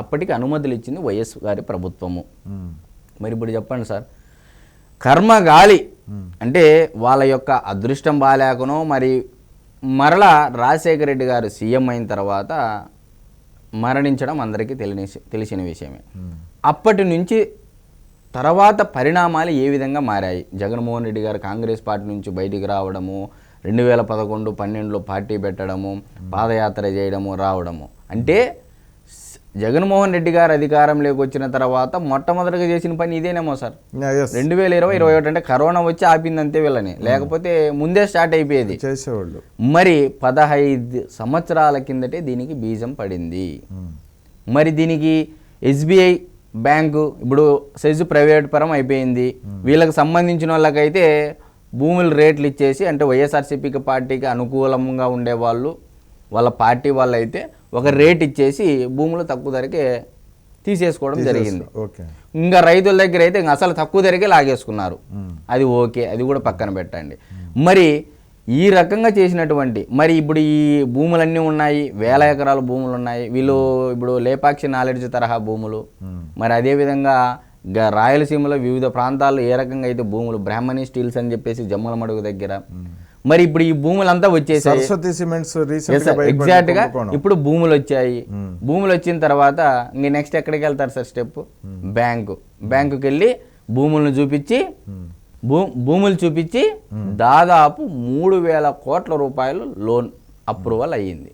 అప్పటికి అనుమతులు ఇచ్చింది వైఎస్ గారి ప్రభుత్వము. మరి ఇప్పుడు చెప్పండి సార్. కర్మ గాలి అంటే వాళ్ళ యొక్క అదృష్టం బాగాలేకనో మరి మరలా రాజశేఖర రెడ్డి గారు సీఎం అయిన తర్వాత మరణించడం అందరికీ తెలియని తెలిసిన విషయమే. అప్పటి నుంచి తర్వాత పరిణామాలు ఏ విధంగా మారాయి? జగన్మోహన్ రెడ్డి గారు కాంగ్రెస్ పార్టీ నుంచి బయటికి రావడము రెండు వేల పదకొండు పన్నెండులో పార్టీ పెట్టడము పాదయాత్ర చేయడము రావడము. అంటే జగన్మోహన్ రెడ్డి గారు అధికారంలోకి వచ్చిన తర్వాత మొట్టమొదటిగా చేసిన పని ఇదేనేమో సార్. రెండు వేల ఇరవై ఇరవై ఒకటి అంటే కరోనా వచ్చి ఆపింది అంతే వీళ్ళని లేకపోతే ముందే స్టార్ట్ అయిపోయేది. చేసేవాళ్ళు. మరి పదహైదు సంవత్సరాల కిందటే దీనికి బీజం పడింది. ఉమ్. మరి దీనికి ఎస్బీఐ బ్యాంకు ఇప్పుడు సెజ్ ప్రైవేట్ పరం అయిపోయింది. వీళ్ళకి సంబంధించిన వాళ్ళకైతే భూముల రేట్లు ఇచ్చేసి అంటే వైఎస్ఆర్సీపీకి పార్టీకి అనుకూలంగా ఉండేవాళ్ళు వాళ్ళ పార్టీ వాళ్ళు అయితే ఒక రేట్ ఇచ్చేసి భూములు తక్కువ ధరకే తీసేసుకోవడం జరిగింది. ఇంకా రైతుల దగ్గర అయితే ఇంకా అసలు తక్కువ ధరకే లాగేసుకున్నారు. ఉమ్. అది ఓకే అది కూడా పక్కన పెట్టండి. మరి ఈ రకంగా చేసినటువంటి మరి ఇప్పుడు ఈ భూములన్నీ ఉన్నాయి వేల ఎకరాల భూములు ఉన్నాయి వీళ్ళు ఇప్పుడు లేపాక్షి నాలెడ్జ్ తరహా భూములు. మరి అదేవిధంగా రాయలసీమలో వివిధ ప్రాంతాల్లో ఏ రకంగా అయితే భూములు బ్రాహ్మణి స్టీల్స్ అని చెప్పేసి జమ్మల మడుగు దగ్గర మరి ఇప్పుడు ఈ భూములంతా వచ్చేసాయి. ఎగ్జాక్ట్గా ఇప్పుడు భూములు వచ్చాయి. భూములు వచ్చిన తర్వాత ఇంక నెక్స్ట్ ఎక్కడికి వెళ్తారు సార్ స్టెప్ బ్యాంకు బ్యాంకుకి వెళ్ళి భూములను చూపించి భూ భూములు చూపించి దాదాపు మూడు వేల కోట్ల రూపాయలు లోన్ అప్రూవల్ అయ్యింది.